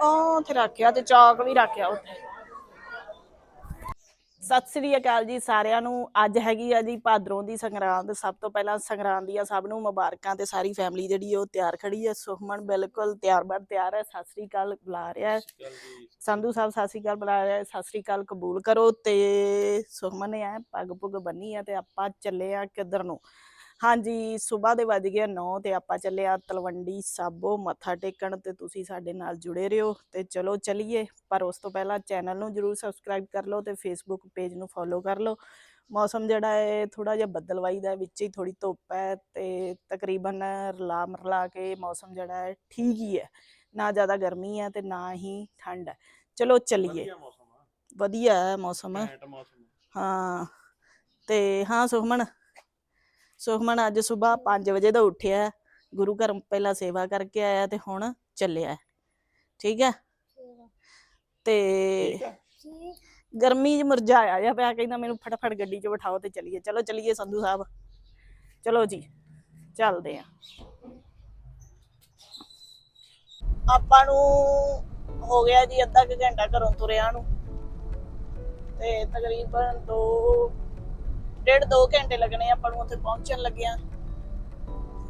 ਉਹ ਉੱਥੇ ਰੱਖਿਆ ਤੇ ਚਾਕ ਵੀ ਰੱਖਿਆ ਉੱਥੇ। ਸਤਿ ਸ੍ਰੀ ਅਕਾਲ ਜੀ ਸਾਰਿਆਂ ਨੂੰ। ਅੱਜ ਹੈਗੀ ਆ ਜੀ ਭਾਦਰੋਂ ਦੀ ਸੰਗਰਾਂਦ। ਸਭ ਤੋਂ ਪਹਿਲਾਂ ਸੰਗਰਾਂਦ ਦੀਆਂ ਸਭ ਨੂੰ ਮੁਬਾਰਕਾਂ ਤੇ ਸਾਰੀ ਫੈਮਿਲੀ ਜਿਹੜੀ ਉਹ ਤਿਆਰ ਖੜੀ ਹੈ ਸੁਖਮਨ ਬਿਲਕੁਲ ਤਿਆਰ ਬਰ ਤਿਆਰ ਹੈ ਸਤਿ ਸ੍ਰੀ ਅਕਾਲ ਬੁਲਾ ਰਿਹਾ ਹੈ। ਸੰਧੂ ਸਾਹਿਬ ਸਤਿ ਸ੍ਰੀ ਅਕਾਲ ਬੁਲਾ ਰਿਹਾ ਹੈ। ਸਤਿ ਸ੍ਰੀ ਅਕਾਲ ਕਬੂਲ ਕਰੋ ਤੇ ਸੁਖਮਨ ਨੇ ਐ ਪੱਗ ਪੁੱਗ ਬੰਨੀ ਆ ਤੇ ਆਪਾਂ ਚੱਲੇ ਆ ਕਿੱਧਰ ਨੂੰ। ਹਾਂਜੀ ਸਵੇਰ ਦੇ ਵੱਜ ਗਏ 9 ਤੇ ਆਪਾਂ ਚੱਲੇ ਆ ਤਲਵੰਡੀ ਸਾਬੋ ਮੱਥਾ ਟੇਕਣ ਤੇ ਤੁਸੀਂ ਸਾਡੇ ਨਾਲ ਜੁੜੇ ਰਹੋ ਤੇ ਚਲੋ ਚਲੀਏ ਪਰ ਉਸ ਤੋਂ ਪਹਿਲਾਂ ਚੈਨਲ ਨੂੰ ਜਰੂਰ ਸਬਸਕ੍ਰਾਈਬ ਕਰ ਲਓ ਤੇ ਫੇਸਬੁੱਕ ਪੇਜ ਨੂੰ ਫੋਲੋ ਕਰ ਲਓ। ਮੌਸਮ ਜਿਹੜਾ ਹੈ ਥੋੜਾ ਜਿਹਾ ਬੱਦਲਵਾਈ ਦਾ ਵਿੱਚ ਹੀ ਥੋੜੀ ਧੁੱਪ ਹੈ ਤੇ ਤਕਰੀਬਨ ਰਲਾ ਮਰਲਾ ਕੇ ਮੌਸਮ ਜਿਹੜਾ ਹੈ ਠੀਕ ਹੀ ਹੈ। ਨਾ ਜ਼ਿਆਦਾ ਗਰਮੀ ਹੈ ਤੇ ਨਾ ਹੀ ਠੰਡ ਹੈ। ਚਲੋ ਚਲੀਏ। ਵਧੀਆ ਮੌਸਮ ਆ। ਵਧੀਆ ਹੈ ਮੌਸਮ। ਹਾਂ ਤੇ ਹਾਂ ਸੁਖਮਨ ਸੁਖਮਨ ਅੱਜ ਸਵੇਰ 5 ਵਜੇ ਦਾ ਉੱਠਿਆ ਗੁਰੂ ਘਰ ਪਹਿਲਾਂ ਸੇਵਾ ਕਰਕੇ ਆਇਆ ਤੇ ਹੁਣ ਚੱਲਿਆ। ਠੀਕ ਹੈ। ਤੇ ਗਰਮੀ 'ਚ ਮੁਰਝਾਇਆ ਜਿਹਾ ਪਿਆ ਕਹਿੰਦਾ ਮੈਨੂੰ ਫਟਾਫਟ ਗੱਡੀ 'ਚ ਬਿਠਾਓ ਤੇ ਚੱਲੀਏ। ਚਲੋ ਚੱਲੀਏ ਸੰਧੂ ਸਾਹਿਬ। ਚਲੋ ਜੀ ਚੱਲਦੇ ਆ ਆਪਾਂ ਨੂੰ ਹੋ ਗਿਆ ਜੀ ਅੱਧਾ ਕੁ ਘੰਟਾ ਘਰੋਂ ਤੁਰਿਆ ਨੂੰ। ਤੇ ਤਕਰੀਬਨ 2 ਡੇਢ ਦੋ ਘੰਟੇ ਲੱਗਣੇ ਆਪਾਂ ਨੂੰ ਉੱਥੇ ਪਹੁੰਚਣ ਲੱਗਿਆ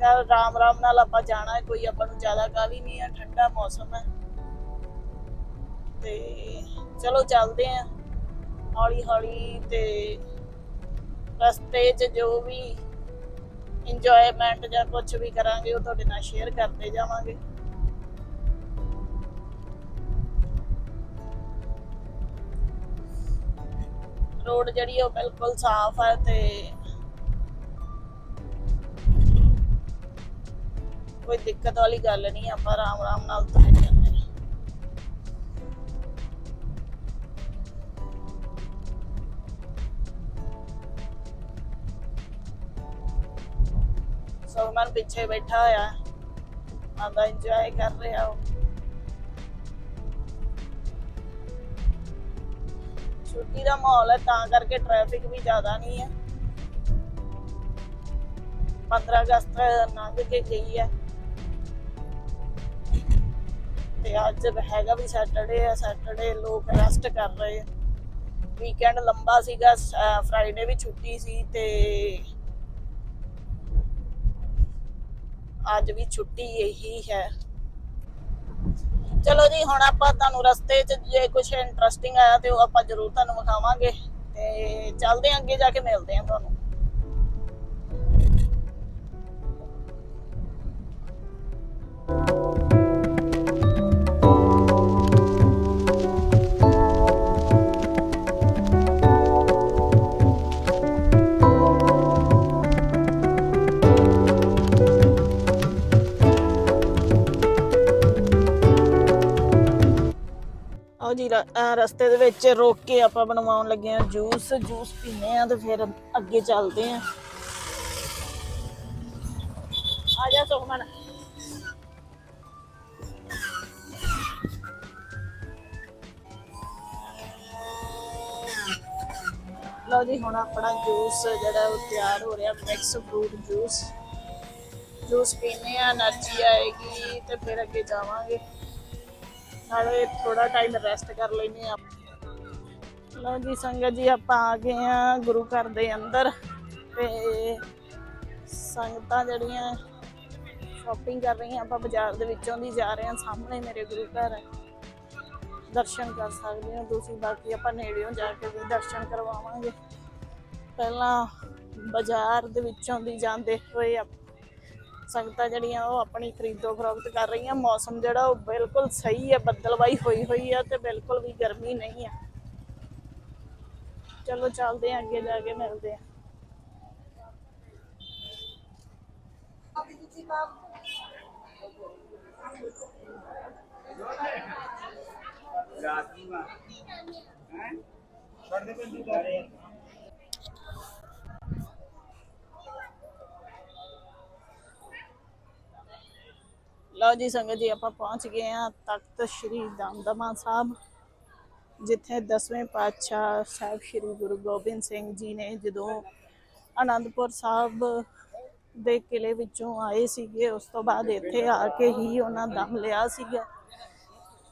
ਯਾਰ, ਰਾਮ ਰਾਮ ਨਾਲ ਆਪਾਂ ਜਾਣਾ ਕੋਈ ਆਪਾਂ ਨੂੰ ਜ਼ਿਆਦਾ ਕਾਹਲੀ ਨਹੀਂ ਹੈ, ਠੰਡਾ ਮੌਸਮ ਹੈ। ਤੇ ਚਲੋ ਚੱਲਦੇ ਆ। ਹੌਲੀ ਹੌਲੀ ਤੇ ਰਸਤੇ 'ਚ ਜੋ ਵੀ ਇੰਜੋਇਮੈਂਟ ਜਾਂ ਕੁਝ ਵੀ ਕਰਾਂਗੇ, ਉਹ ਤੁਹਾਡੇ ਨਾਲ ਸ਼ੇਅਰ ਕਰਦੇ ਜਾਵਾਂਗੇ। ਰੋਡ ਜਿਹੜੀ ਉਹ ਬਿਲਕੁਲ ਸਾਫ਼ ਹੈ ਤੇ ਕੋਈ ਦਿੱਕਤ ਵਾਲੀ ਗੱਲ ਨਹੀਂ, ਆਪਾਂ ਆਰਾਮ ਆਰਾਮ ਨਾਲ ਤੁਰੇ ਜਾਂਦੇ ਹਾਂ। ਸਲਮਾਨ ਪਿੱਛੇ ਬੈਠਾ ਹੋਇਆ ਆਦਾ ਇੰਜੋਏ ਕਰ ਰਿਹਾ ਉਹ। ਛੁੱਟੀ ਦਾ ਮਾਹੌਲ ਹੈ, ਤਾਂ ਕਰਕੇ ਟ੍ਰੈਫਿਕ ਵੀ ਜ਼ਿਆਦਾ ਨਹੀਂ ਹੈ। 15 ਅਗਸਤ ਲੰਘ ਕੇ ਗਈ ਹੈ। ਤੇ ਅੱਜ ਹੈਗਾ ਵੀ ਸੈਟਰਡੇ ਹੈ ਸੈਟਰਡੇ ਲੋਕ ਰੈਸਟ ਕਰ ਰਹੇ ਆ ਵੀਕਐਂਡ ਲੰਬਾ ਸੀਗਾ ਫਰਾਈਡੇ ਵੀ ਛੁੱਟੀ ਸੀ ਤੇ ਅੱਜ ਵੀ ਛੁੱਟੀ ਇਹੀ ਹੈ। ਚਲੋ ਜੀ, ਹੁਣ ਆਪਾਂ ਤੁਹਾਨੂੰ ਰਸਤੇ 'ਚ ਜੇ ਕੁਝ ਇੰਟਰਸਟਿੰਗ ਆਇਆ ਤੇ ਉਹ ਆਪਾਂ ਜ਼ਰੂਰ ਤੁਹਾਨੂੰ ਵਿਖਾਵਾਂਗੇ ਤੇ ਚੱਲਦੇ ਆਂ ਅੱਗੇ ਜਾ ਕੇ, ਮਿਲਦੇ ਆਂ ਤੁਹਾਨੂੰ। ਜੀ ਰਸਤੇ ਦੇ ਵਿੱਚ ਰੋਕ ਕੇ ਆਪਾਂ ਬਣਵਾਉਣ ਲੱਗੇ ਆ ਜੂਸ ਜੂਸ ਪੀਨੇ ਆ ਤੇ ਫਿਰ ਅੱਗੇ ਚੱਲਦੇ ਆ ਆ ਜਾ ਸੁਖਮਨ ਲਓ ਜੀ ਹੁਣ ਆਪਣਾ ਜੂਸ ਜਿਹੜਾ ਉਹ ਤਿਆਰ ਹੋ ਰਿਹਾ ਮਿਕਸ ਫਰੂਟ ਜੂਸ ਜੂਸ ਪੀਨੇ ਆ એનર્ਜੀ ਆਏਗੀ ਤੇ ਫਿਰ ਅੱਗੇ ਜਾਵਾਂਗੇ ਨਾਲੇ ਥੋੜਾ ਟਾਈਮ ਰੈਸਟ ਕਰ ਲੈਨੇ ਆ ਲਓ ਜੀ ਸੰਗਤ ਜੀ, ਆਪਾਂ ਆ ਗਏ ਆ ਗੁਰੂ ਘਰ ਦੇ ਅੰਦਰ ਤੇ ਸੰਗਤਾਂ ਜਿਹੜੀਆਂ ਸ਼ਾਪਿੰਗ ਕਰ ਰਹੀਆਂ, ਆਪਾਂ ਬਾਜ਼ਾਰ ਦੇ ਵਿੱਚੋਂ ਦੀ ਜਾ ਰਹੇ ਹਾਂ। ਸਾਹਮਣੇ ਮੇਰੇ ਗੁਰੂ ਘਰ ਹੈ। ਦਰਸ਼ਨ ਕਰ ਸਕਦੇ ਹੋ ਤੁਸੀਂ, ਬਾਕੀ ਆਪਾਂ ਨੇੜਿਓਂ ਜਾ ਕੇ ਵੀ ਦਰਸ਼ਨ ਕਰਵਾਵਾਂਗੇ। ਪਹਿਲਾਂ ਬਾਜ਼ਾਰ ਦੇ ਵਿੱਚੋਂ ਦੀ ਜਾਂਦੇ ਹੋਏ ਆਪ- ਸੰਗਤਾਂ ਜਿਹੜੀਆਂ ਉਹ ਆਪਣੀ ਖਰੀਦੋ ਫਰੋਖਤ ਕਰ ਰਹੀਆਂ। ਮੌਸਮ ਜਿਹੜਾ ਉਹ ਬਿਲਕੁਲ ਸਹੀ ਹੈ, ਬੱਦਲਵਾਈ ਹੋਈ ਹੋਈ ਹੈ ਤੇ ਬਿਲਕੁਲ ਵੀ ਗਰਮੀ ਨਹੀਂ ਹੈ ਚਲੋ ਚੱਲਦੇ ਹਾਂ ਅੱਗੇ ਜਾ ਕੇ ਮਿਲਦੇ ਹਾਂ? ਲਓ ਜੀ ਸੰਗਤ ਜੀ, ਆਪਾਂ ਪਹੁੰਚ ਗਏ ਆ ਤਖਤ ਸ੍ਰੀ ਦਮਦਮਾ ਸਾਹਿਬ, ਜਿੱਥੇ ਦਸਵੇਂ ਪਾਤਸ਼ਾਹ ਸਾਹਿਬ ਸ੍ਰੀ ਗੁਰੂ ਗੋਬਿੰਦ ਸਿੰਘ ਜੀ ਨੇ ਜਦੋਂ ਆਨੰਦਪੁਰ ਸਾਹਿਬ ਦੇ ਕਿਲੇ ਵਿੱਚੋਂ ਆਏ ਸੀਗੇ, ਉਸ ਤੋਂ ਬਾਅਦ ਇੱਥੇ ਆ ਕੇ ਹੀ ਉਹਨਾਂ ਦਮ ਲਿਆ ਸੀਗਾ।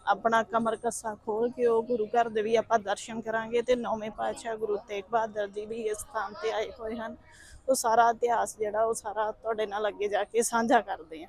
ਆਪਣਾ ਕਮਰ ਕੱਸਾ ਖੋਲ ਕੇ ਉਹ ਗੁਰੂ ਘਰ ਦੇ ਵੀ ਆਪਾਂ ਦਰਸ਼ਨ ਕਰਾਂਗੇ ਤੇ ਨੌਵੇਂ ਪਾਤਸ਼ਾਹ ਗੁਰੂ ਤੇਗ ਬਹਾਦਰ ਜੀ ਵੀ ਇਸ ਸਥਾਨ ਤੇ ਆਏ ਹੋਏ ਹਨ। ਉਹ ਸਾਰਾ ਇਤਿਹਾਸ ਜਿਹੜਾ ਉਹ ਸਾਰਾ ਤੁਹਾਡੇ ਨਾਲ ਅੱਗੇ ਜਾ ਕੇ ਸਾਂਝਾ ਕਰਦੇ ਆ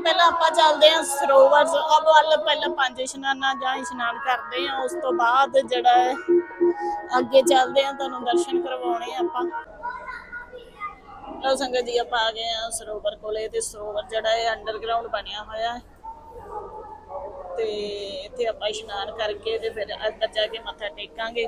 ਪਹਿਲਾਂ ਆਪਾਂ ਚੱਲਦੇ ਹਾਂ ਸਰੋਵਰ ਅਬ ਵੱਲ ਪਹਿਲਾਂ ਪੰਜ ਇਸ਼ਨਾਨਾਂ ਜਾਂ ਇਸ਼ਨਾਨ ਕਰਦੇ ਹਾਂ, ਉਸ ਤੋਂ ਬਾਅਦ ਜਿਹੜਾ ਹੈ, ਅੱਗੇ ਚੱਲਦੇ ਹਾਂ, ਤੁਹਾਨੂੰ ਦਰਸ਼ਨ ਕਰਵਾਉਣੇ ਆਪਾਂ। ਲਓ ਸੰਗਤ ਜੀ, ਆਪਾਂ ਆ ਗਏ ਹਾਂ ਸਰੋਵਰ ਕੋਲੇ ਤੇ ਸਰੋਵਰ ਜਿਹੜਾ ਹੈ ਅੰਡਰਗਰਾਉਂਡ ਬਣਿਆ ਹੋਇਆ ਹੈ। ਤੇ ਇੱਥੇ ਆਪਾਂ ਇਸ਼ਨਾਨ ਕਰਕੇ ਤੇ ਫਿਰ ਅੰਦਰ ਜਾ ਕੇ ਮੱਥਾ ਟੇਕਾਂਗੇ।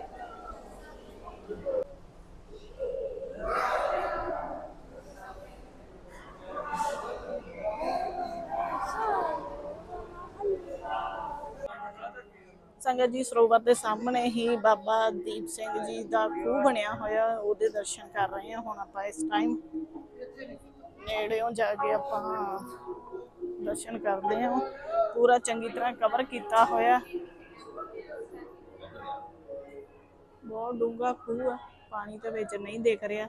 ਸੰਗਤ ਜੀ, ਸਰੋਵਰ ਦੇ ਸਾਹਮਣੇ ਹੀ ਬਾਬਾ ਦੀਪ ਸਿੰਘ ਜੀ ਦਾ ਖੂਹ ਬਣਿਆ ਹੋਇਆ, ਉਹਦੇ ਦਰਸ਼ਨ ਕਰ ਰਹੇ ਹਾਂ ਹੁਣ ਆਪਾਂ ਇਸ ਟਾਈਮ ਨੇੜਿਓਂ ਜਾ ਕੇ ਆਪਾਂ ਦਰਸ਼ਨ ਕਰਦੇ ਹਾਂ। ਪੂਰਾ ਚੰਗੀ ਤਰ੍ਹਾਂ ਕਵਰ ਕੀਤਾ ਹੋਇਆ। ਬਹੁਤ ਡੂੰਘਾ ਖੂਹ ਆ, ਪਾਣੀ ਤੇ ਵਿੱਚ ਨਹੀਂ ਦਿਖ ਰਿਹਾ।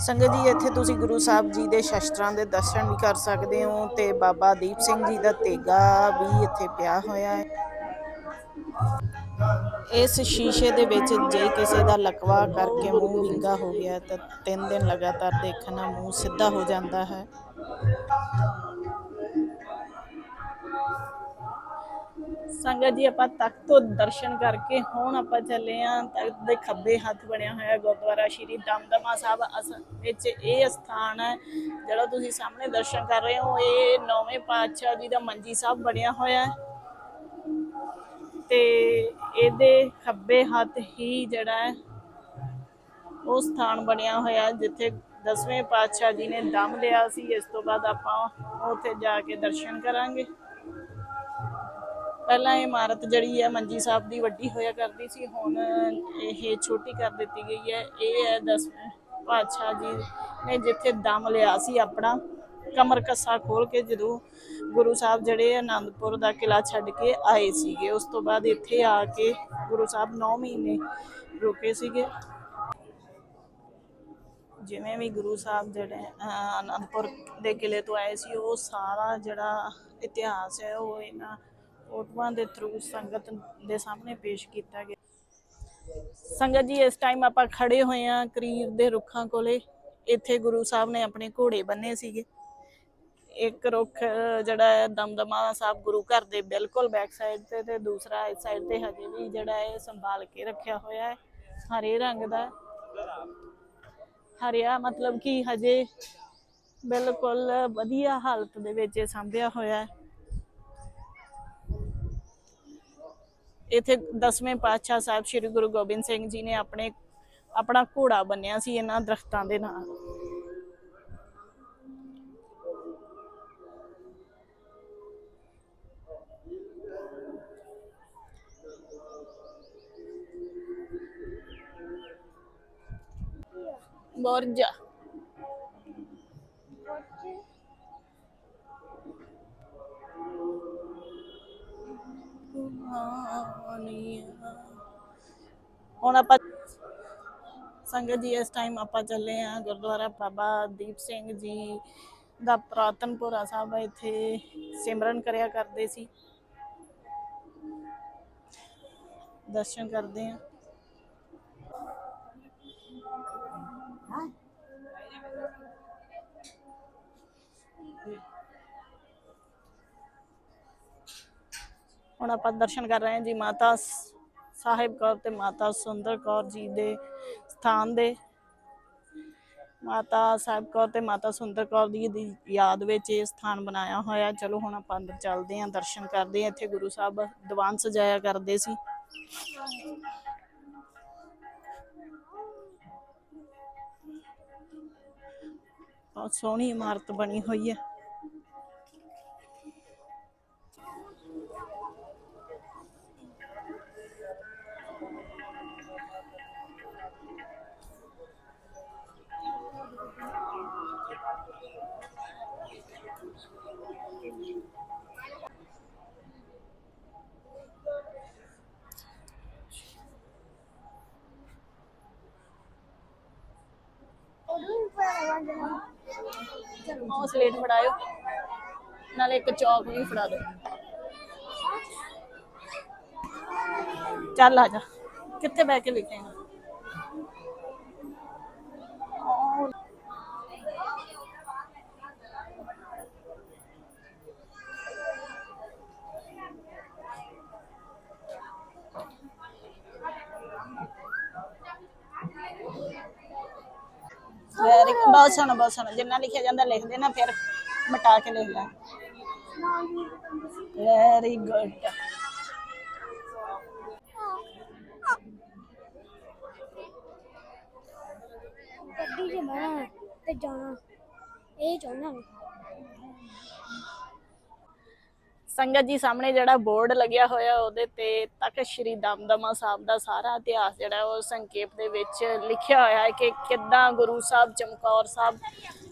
ਸੰਗਤ ਜੀ, ਇੱਥੇ ਤੁਸੀਂ ਗੁਰੂ ਸਾਹਿਬ ਜੀ ਦੇ ਸ਼ਸਤਰਾਂ ਦੇ ਦਰਸ਼ਨ ਵੀ ਕਰ ਸਕਦੇ ਹੋ ਤੇ ਬਾਬਾ ਦੀਪ ਸਿੰਘ ਜੀ ਦਾ ਤੇਗਾ ਵੀ ਇੱਥੇ ਪਿਆ ਹੋਇਆ ਹੈ। ਇਸ ਸ਼ੀਸ਼ੇ ਦੇ ਵਿੱਚ ਜੇ ਕਿਸੇ ਦਾ ਲਕਵਾ ਕਰਕੇ ਮੂੰਹ ਵਿੰਗਾ ਹੋ ਗਿਆ ਤਾਂ ਤਿੰਨ ਦਿਨ ਲਗਾਤਾਰ ਦੇਖਣਾ ਮੂੰਹ ਸਿੱਧਾ ਹੋ ਜਾਂਦਾ ਹੈ। ਸੰਗਤ ਜੀ, ਆਪਾਂ ਤਖਤ ਤੋਂ ਦਰਸ਼ਨ ਕਰਕੇ ਹੁਣ ਆਪਾਂ ਚੱਲੇ ਆਂ ਤਖਤ ਦੇ ਖੱਬੇ ਹੱਥ ਬਣਿਆ ਹੋਇਆ ਗੁਰਦੁਆਰਾ ਸ਼੍ਰੀ ਦਮਦਮਾ ਸਾਹਿਬ। ਅਸ- ਵਿੱਚ ਇਹ ਸਥਾਨ ਹੈ, ਜਿਹੜਾ ਤੁਸੀਂ ਸਾਹਮਣੇ ਦਰਸ਼ਨ ਕਰ ਰਹੇ ਹੋ, ਇਹ ਨੌਵੇਂ ਪਾਤਸ਼ਾਹ ਜੀ ਦਾ ਮੰਜੀ ਸਾਹਿਬ ਬਣਿਆ ਹੋਇਆ ਹੈ। ਤੇ ਇਹਦੇ ਖੱਬੇ ਹੱਥ ਹੀ ਜਿਹੜਾ ਹੈ, ਉਹ ਸਥਾਨ ਬਣਿਆ ਹੋਇਆ ਜਿੱਥੇ ਦਸਵੇਂ ਪਾਤਸ਼ਾਹ ਜੀ ਨੇ ਦਮ ਲਿਆ ਸੀ। ਇਸ ਤੋਂ ਬਾਅਦ ਆਪਾਂ ਉੱਥੇ ਜਾ ਕੇ ਦਰਸ਼ਨ ਕਰਾਂਗੇ। ਪਹਿਲਾਂ ਇਹ ਇਮਾਰਤ ਜਿਹੜੀ ਹੈ ਮੰਜੀ ਸਾਹਿਬ ਦੀ ਵੱਡੀ ਹੋਇਆ ਕਰਦੀ ਸੀ ਹੁਣ ਇਹ ਛੋਟੀ ਕਰ ਦਿੱਤੀ ਗਈ ਹੈ। ਇਹ ਹੈ ਦਸਵੇਂ ਪਾਤਸ਼ਾਹ ਜੀ ਨੇ ਜਿੱਥੇ ਦਮ ਲਿਆ ਸੀ ਆਪਣਾ ਕਮਰ ਕੱਸਾ ਖੋਲ ਕੇ ਜਦੋਂ ਗੁਰੂ ਸਾਹਿਬ ਜਿਹੜੇ ਆਨੰਦਪੁਰ ਦਾ ਕਿਲਾ ਛੱਡ ਕੇ ਆਏ ਸੀਗੇ ਉਸ ਤੋਂ ਬਾਅਦ ਇੱਥੇ ਆ ਕੇ ਗੁਰੂ ਸਾਹਿਬ 9 ਮਹੀਨੇ ਰੁਕੇ ਸੀਗੇ। ਜਿਵੇਂ ਵੀ ਗੁਰੂ ਸਾਹਿਬ ਜਿਹੜੇ ਅਹ, ਅਨੰਦਪੁਰ ਦੇ ਕਿਲੇ ਤੋਂ ਆਏ ਸੀ ਉਹ ਸਾਰਾ ਜਿਹੜਾ ਇਤਿਹਾਸ ਹੈ ਉਹ ਇਹਨਾਂ ਫੋਟੋਆਂ ਦੇ ਥਰੂ ਸੰਗਤ ਦੇ ਸਾਹਮਣੇ ਪੇਸ਼ ਕੀਤਾ ਗਿਆ। ਸੰਗਤ ਜੀ, ਇਸ ਟਾਈਮ ਆਪਾਂ ਖੜੇ ਹੋਏ ਆ ਕਰੀਰ ਦੇ ਰੁੱਖਾਂ ਕੋਲੇ। ਇੱਥੇ ਗੁਰੂ ਸਾਹਿਬ ਨੇ ਆਪਣੇ ਘੋੜੇ ਬੰਨੇ ਸੀਗੇ। ਇੱਕ ਰੁੱਖ ਜਿਹੜਾ ਹੈ, ਦਮਦਮਾ ਸਾਹਿਬ ਗੁਰੂ ਘਰ ਦੇ ਬਿਲਕੁਲ ਬੈਕ ਸਾਈਡ ਤੇ ਤੇ ਦੂਸਰਾ ਇਸ ਸਾਈਡ ਤੇ ਹਜੇ ਵੀ ਜਿਹੜਾ ਹੈ, ਸੰਭਾਲ ਕੇ ਰੱਖਿਆ ਹੋਇਆ ਹੈ। ਹਰੇ ਰੰਗ ਦਾ। ਹਰਿਆ ਮਤਲਬ ਕਿ ਹਜੇ ਬਿਲਕੁਲ ਵਧੀਆ ਹਾਲਤ ਦੇ ਵਿੱਚ ਇਹ ਸਾਂਭਿਆ ਹੋਇਆ ਹੈ। ਇੱਥੇ ਦਸਵੇਂ ਪਾਤਸ਼ਾਹ ਸਾਹਿਬ ਸ੍ਰੀ ਗੁਰੂ ਗੋਬਿੰਦ ਸਿੰਘ ਜੀ ਨੇ ਆਪਣੇ, ਆਪਣਾ ਘੋੜਾ ਬੰਨਿਆ ਸੀ ਇਹਨਾਂ ਦਰਖਤਾਂ ਦੇ ਨਾਲ। ਬੋਰਜਾ ਹੁਣ ਆਪਾਂ ਸੰਗਤ ਜੀ, ਇਸ ਟਾਈਮ ਆਪਾਂ ਚੱਲੇ ਆ ਗੁਰਦੁਆਰਾ ਬਾਬਾ ਦੀਪ ਸਿੰਘ ਜੀ ਦਾ ਪ੍ਰਾਤਨਪੁਰਾ ਸਾਹਿਬ ਇੱਥੇ ਸਿਮਰਨ ਕਰਿਆ ਕਰਦੇ ਸੀ। ਦਰਸ਼ਨ ਕਰਦੇ ਆ ਹੁਣ ਆਪਾਂ ਦਰਸ਼ਨ ਕਰ ਰਹੇ ਹਾਂ ਜੀ ਮਾਤਾ ਸਾਹਿਬ ਕੌਰ ਤੇ ਮਾਤਾ ਸੁੰਦਰ ਕੌਰ ਜੀ ਦੇ ਸਥਾਨ ਦੇ। ਮਾਤਾ ਸਾਹਿਬ ਕੌਰ ਤੇ ਮਾਤਾ ਸੁੰਦਰ ਕੌਰ ਦੀ ਦੀ ਯਾਦ ਵਿੱਚ ਇਹ ਸਥਾਨ ਬਣਾਇਆ ਹੋਇਆ। ਚਲੋ ਹੁਣ ਆਪਾਂ ਅੰਦਰ ਚੱਲਦੇ ਹਾਂ, ਦਰਸ਼ਨ ਕਰਦੇ ਹਾਂ। ਇੱਥੇ ਗੁਰੂ ਸਾਹਿਬ ਦੀਵਾਨ ਸਜਾਇਆ ਕਰਦੇ ਸੀ। ਬਹੁਤ ਸੋਹਣੀ ਇਮਾਰਤ ਬਣੀ ਹੋਈ ਹੈ। ਉਹ ਸਲੇਟ ਫੜਾਇਓ। ਨਾਲੇ ਇੱਕ ਚੌਕ ਵੀ ਫੜਾ ਦਿਓ। ਚੱਲ ਆ ਜਾ। ਕਿੱਥੇ ਬਹਿ ਕੇ ਲਿਖੇਗਾ ਵੈਰੀ ਬਹੁਤ ਸੋਹਣਾ ਬਹੁਤ ਸੋਹਣਾ। ਜਿੰਨਾ ਲਿਖਿਆ ਜਾਂਦਾ ਲਿਖ ਦੇਣਾ ਫਿਰ ਮਿਟਾ ਕੇ ਲਿਖ ਲੈ। ਵੈਰੀ ਗੁੱਡ ਗੱਡੀ 'ਚ ਬਹਿਣਾ ਤੇ ਜਾਣਾ। ਇਹ ਚਾਹੁੰਦਾ ਮੈਂ। ਸੰਗਤ ਜੀ ਸਾਹਮਣੇ ਜਿਹੜਾ ਬੋਰਡ ਲੱਗਿਆ ਹੋਇਆ ਉਹਦੇ ਤੇ ਤਖਤ ਸ਼੍ਰੀ ਦਮਦਮਾ ਸਾਹਿਬ ਦਾ ਸਾਰਾ ਇਤਿਹਾਸ ਜਿਹੜਾ ਉਹ ਸੰਖੇਪ ਦੇ ਵਿੱਚ ਲਿਖਿਆ ਹੋਇਆ ਹੈ ਕਿ ਕਿੱਦਾਂ ਗੁਰੂ ਸਾਹਿਬ ਚਮਕੌਰ ਸਾਹਿਬ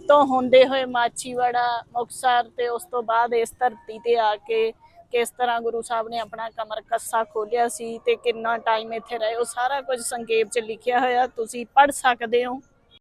ਤੋਂ ਹੁੰਦੇ ਹੋਏ ਮਾਚੀਵਾੜਾ ਮੁਕਤਸਰ ਤੇ ਉਸ ਤੋਂ ਬਾਅਦ ਇਸ ਧਰਤੀ ਤੇ ਆ ਕੇ ਕਿਸ ਤਰ੍ਹਾਂ ਗੁਰੂ ਸਾਹਿਬ ਨੇ ਆਪਣਾ ਕਮਰ ਕੱਸਾ ਖੋਲਿਆ ਸੀ ਤੇ ਕਿੰਨਾ ਟਾਈਮ ਇੱਥੇ ਰਹੇ, ਉਹ ਸਾਰਾ ਕੁਝ ਸੰਖੇਪ ਚ ਲਿਖਿਆ ਹੋਇਆ, ਤੁਸੀਂ ਪੜ੍ਹ ਸਕਦੇ ਹੋ।